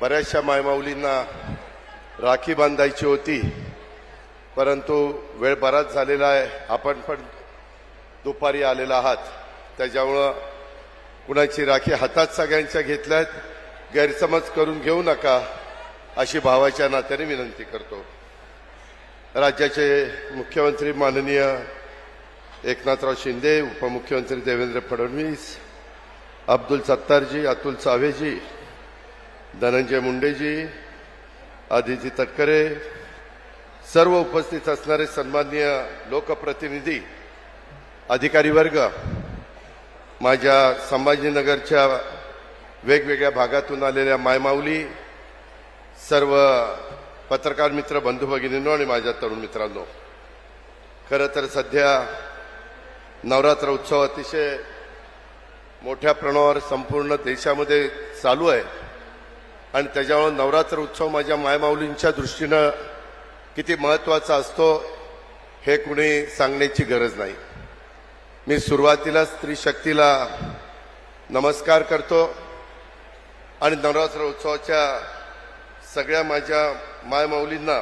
बऱ्याचशा मायमाऊलींना राखी बांधायची होती. परंतु वेळ बराच झालेला आहे. आपण पण दुपारी आलेला आहात. त्याच्यामुळं कुणाची राखी हातात सगळ्यांच्या घेतल्यात. गैरसमज करून घेऊ नका अशी भावाच्या नात्याने विनंती करतो. राज्याचे मुख्यमंत्री माननीय एकनाथराव शिंदे उपमुख्यमंत्री देवेंद्र फडणवीस अब्दुल सत्तारजी अतुल सावेजी धनंजय मुंडेजी आदिती तटकरे सर्व उपस्थित असणारे सन्माननीय लोकप्रतिनिधी अधिकारी वर्ग माझ्या संभाजीनगरच्या वेगवेगळ्या भागातून आलेल्या मायमाऊली सर्व पत्रकार मित्र बंधू भगिनींनो आणि माझ्या तरुण मित्रांनो. खरं तर सध्या नवरात्र उत्सव अतिशय मोठ्या प्रमाणावर संपूर्ण देशामध्ये चालू आहे. आणि त्याच्यामुळं नवरात्र उत्सव माझ्या मायमाऊलींच्या दृष्टीनं किती महत्त्वाचा असतो हे कुणी सांगण्याची गरज नाही. मी सुरुवातीला स्त्री शक्तीला नमस्कार करतो आणि नवरात्र उत्सवाच्या सगळ्या माझ्या मायमाऊलींना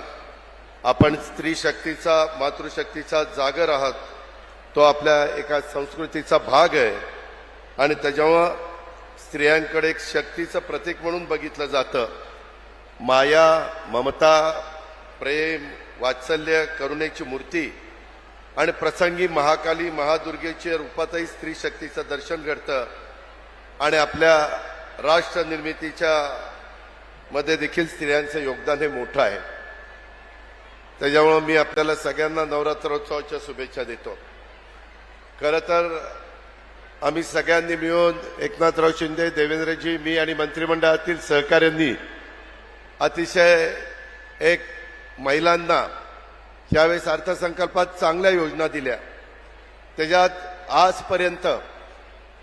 आपण स्त्री शक्तीचा मातृशक्तीचा जागर आहात तो आपल्या एका संस्कृतीचा भाग आहे. आणि त्याच्यामुळं स्त्रियांकडे एक शक्तीचं प्रतीक म्हणून बघितलं जातं. माया ममता प्रेम वात्सल्य करुणेची मूर्ती आणि प्रसंगी महाकाली महादुर्गेच्या रूपातही स्त्री शक्तीचं दर्शन घडतं. आणि आपल्या राष्ट्र निर्मितीच्या मध्ये देखील स्त्रियांचं योगदान हे मोठं आहे. त्याच्यामुळं मी आपल्याला सगळ्यांना नवरात्रोत्सवाच्या शुभेच्छा देतो. खरं तर आम्ही सगळ्यांनी मिळून एकनाथराव शिंदे देवेंद्रजी मी आणि मंत्रिमंडळातील सहकाऱ्यांनी अतिशय एक महिलांना यावेळेस अर्थसंकल्पात चांगल्या योजना दिल्या त्याच्यात आजपर्यंत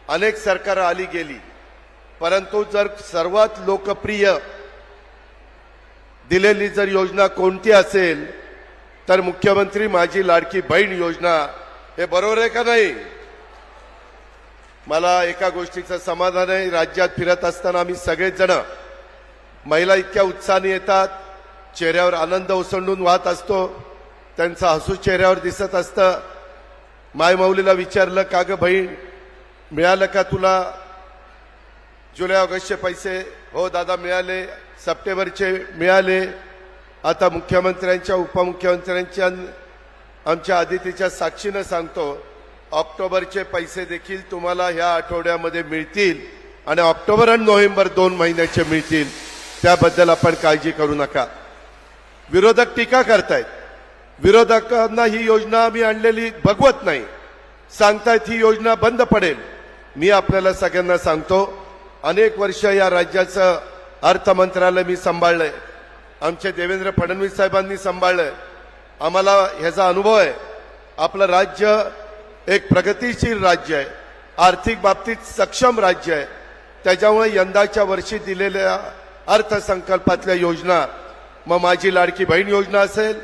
अनेक सरकार आली गेली. परंतु जर सर्वात लोकप्रिय दिलेली जर योजना कोणती असेल तर मुख्यमंत्री माझी लाडकी बहीण योजना हे बरोबर आहे का नाही? मला एका गोष्टीचं समाधान आहे. राज्यात फिरत असताना आम्ही सगळेच जण महिला इतक्या उत्साहाने येतात. चेहऱ्यावर आनंद ओसंडून वाहत असतो. त्यांचं हसू चेहऱ्यावर दिसत असतं. मायमाऊलीला विचारलं का ग बहीण मिळालं का तुला? जुलै ऑगस्टचे पैसे. हो दादा मिळाले. सप्टेंबरचे मिळाले. आता मुख्यमंत्र्यांच्या उपमुख्यमंत्र्यांच्या आमच्या आदितीच्या साक्षीनं सांगतो. ऑक्टोबरचे पैसे देखील तुम्हाला ह्या आठवड्यामध्ये मिळतील आणि ऑक्टोबर आणि नोव्हेंबर दोन महिन्याचे मिळतील. त्याबद्दल आपण काळजी करू नका. विरोधक टीका करतायत. विरोधकांना ही योजना आम्ही आणलेली बघवत नाही. सांगतायत ही योजना बंद पडेल. मी आपल्याला सगळ्यांना सांगतो अनेक वर्ष या राज्याचं अर्थ मंत्रालय मी सांभाळलंय. आमचे देवेंद्र फडणवीस साहेबांनी सांभाळलंय. आम्हाला ह्याचा अनुभव आहे. आपलं राज्य एक प्रगतीशील राज्य आहे. आर्थिक बाबतीत सक्षम राज्य आहे. त्याच्यामुळे यंदाच्या वर्षी दिलेल्या अर्थसंकल्पातल्या योजना मग माझी लाडकी बहीण योजना असेल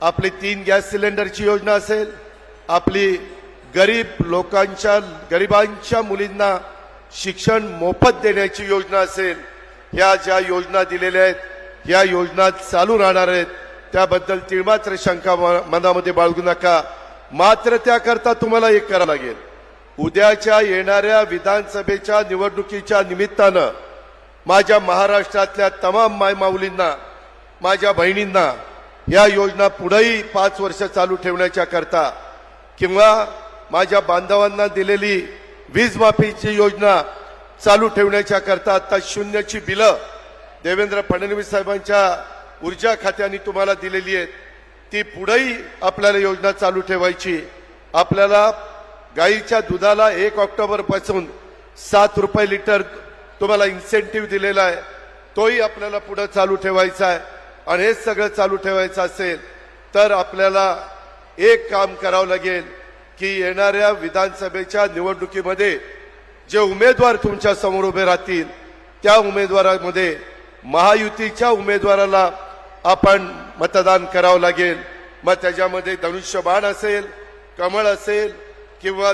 आपली तीन गॅस सिलेंडरची योजना असेल आपली गरीब लोकांच्या गरिबांच्या मुलींना शिक्षण मोफत देण्याची योजना असेल ह्या ज्या योजना दिलेल्या आहेत या योजना चालू राहणार आहेत त्याबद्दल तिळमात्र शंका म- मनामध्ये बाळगू नका. मात्र त्याकरता तुम्हाला एक करावं लागेल. उद्याच्या येणाऱ्या विधानसभेच्या निवडणुकीच्या निमित्तानं माझ्या महाराष्ट्रातल्या तमाम मायमाऊलींना माझ्या बहिणींना या योजना पुढेही पाच वर्ष चालू ठेवण्याच्या करता किंवा माझ्या बांधवांना दिलेली वीज माफीची योजना चालू ठेवण्याच्या करता आता शून्यची बिलं देवेंद्र फडणवीस साहेबांच्या ऊर्जा खात्याने तुम्हाला दिलेली आहेत. ती पुढेही आपल्याला योजना चालू ठेवायची. आपल्याला गाईच्या दुधाला एक ऑक्टोबरपासून सात रुपये लिटर तुम्हाला इन्सेंटिव्ह दिलेला आहे. तोही आपल्याला पुढं चालू ठेवायचा आहे. आणि हे सगळं चालू ठेवायचं असेल तर आपल्याला एक काम करावं लागेल की येणाऱ्या विधानसभेच्या निवडणुकीमध्ये जे उमेदवार तुमच्यासमोर उभे राहतील त्या उमेदवारामध्ये महायुतीच्या उमेदवाराला आपण मतदान करावं लागेल. मग त्याच्यामध्ये धनुष्यबाण असेल कमळ असेल किंवा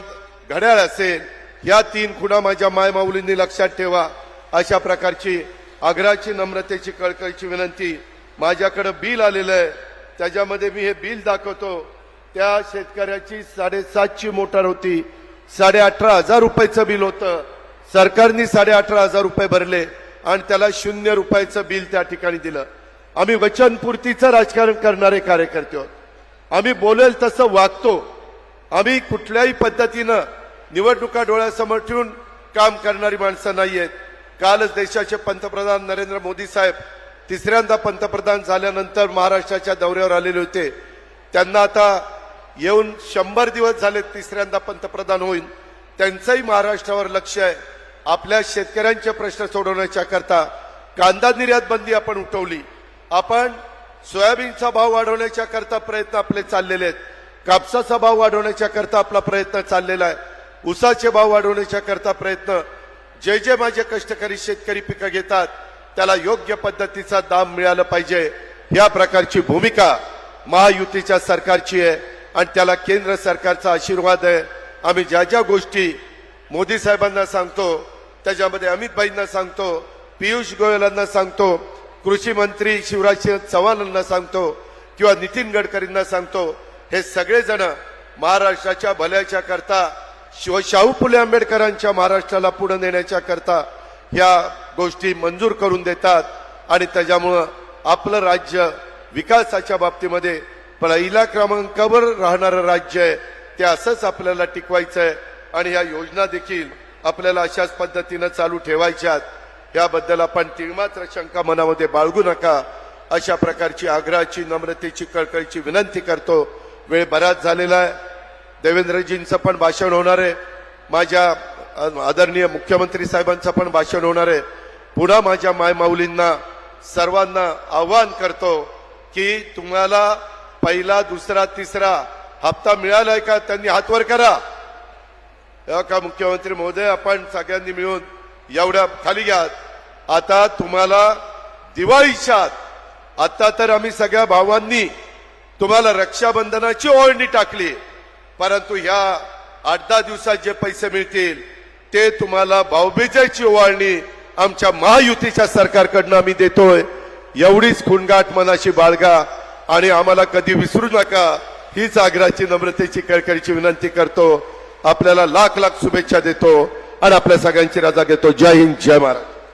घड्याळ असेल या तीन खुणा माझ्या मायमाऊलींनी लक्षात ठेवा. अशा प्रकारची आग्राची नम्रतेची कळकळीची विनंती माझ्याकडं बिल आलेलं आहे. त्याच्यामध्ये मी हे बिल दाखवतो. त्या शेतकऱ्याची साडेसातची मोटार होती. साडे अठरा हजार रुपयाचं बिल होतं. सरकारने साडे अठरा हजार रुपये भरले आणि त्याला शून्य रुपयाचं बिल त्या ठिकाणी दिलं. आम्ही वचनपूर्तीचं राजकारण करणारे कार्यकर्ते आहोत. आम्ही बोलेल तसं वागतो. आम्ही कुठल्याही पद्धतीनं निवडणुका डोळ्यासमोर ठेवून काम करणारी माणसं नाही आहेत. कालच देशाचे पंतप्रधान नरेंद्र मोदी साहेब तिसऱ्यांदा पंतप्रधान झाल्यानंतर महाराष्ट्राच्या दौऱ्यावर आलेले होते. त्यांना आता येऊन शंभर दिवस झाले तिसऱ्यांदा पंतप्रधान होईल त्यांचंही महाराष्ट्रावर लक्ष आहे. आपल्या शेतकऱ्यांचे प्रश्न सोडवण्याच्या करता कांदा निर्यात बंदी आपण उठवली. आपण सोयाबीनचा भाव वाढवण्याच्या करता प्रयत्न आपले चाललेले आहेत. कापसाचा भाव वाढवण्याच्या करता आपला प्रयत्न चाललेला आहे. ऊसाचे भाव वाढवण्याच्या करता प्रयत्न जे जे माझे कष्टकरी शेतकरी पिकं घेतात त्याला योग्य पद्धतीचा दाम मिळालं पाहिजे. या प्रकारची भूमिका महायुतीच्या सरकारची आहे आणि त्याला केंद्र सरकारचा आशीर्वाद आहे. आम्ही ज्या ज्या गोष्टी मोदी साहेबांना सांगतो त्याच्यामध्ये अमित भाईंना सांगतो पियुष गोयलांना सांगतो कृषी मंत्री शिवराजसिंह चव्हाणांना सांगतो किंवा नितीन गडकरींना सांगतो हे सगळेजण महाराष्ट्राच्या भल्याच्या करता शिव शाहू फुले आंबेडकरांच्या महाराष्ट्राला पुढे नेण्याच्या करता ह्या गोष्टी मंजूर करून देतात आणि त्याच्यामुळं आपलं राज्य विकासाच्या बाबतीमध्ये पहिल्या क्रमांकावर राहणारं राज्य आहे. ते असंच आपल्याला टिकवायचं आहे आणि ह्या योजना देखील आपल्याला अशाच पद्धतीनं चालू ठेवायच्यात. याबद्दल आपण तिळमात्र शंका मनामध्ये बाळगू नका. अशा प्रकारची आग्रहाची नम्रतेची कळकळीची विनंती करतो. वेळ बराच झालेला आहे. देवेंद्रजींचं पण भाषण होणार आहे. माझ्या आदरणीय मुख्यमंत्री साहेबांचं पण भाषण होणार आहे. पुन्हा माझ्या मायमाऊलींना सर्वांना आव्हान करतो की तुम्हाला पहिला दुसरा तिसरा हप्ता मिळालाय का? त्यांनी हातवर करा. का मुख्यमंत्री महोदय? आपण सगळ्यांनी मिळून एवढ्या खाली घ्या आता तुम्हाला दिवाळीच्या आत आता तर आम्ही सगळ्या भावांनी तुम्हाला रक्षाबंधनाची ओळणी टाकली. परंतु ह्या आठ दहा दिवसात जे पैसे मिळतील ते तुम्हाला भाऊबीजेची ओवाळणी आमच्या महायुतीच्या सरकारकडनं आम्ही देतोय. एवढीच खुणगाठ मनाशी बाळगा आणि आम्हाला कधी विसरू नका. हीच आग्राची नम्रतेची कळकळीची विनंती करतो. आपल्याला लाख लाख शुभेच्छा देतो. आणि आपल्या सगळ्यांची रजा घेतो जय हिंद जय महाराज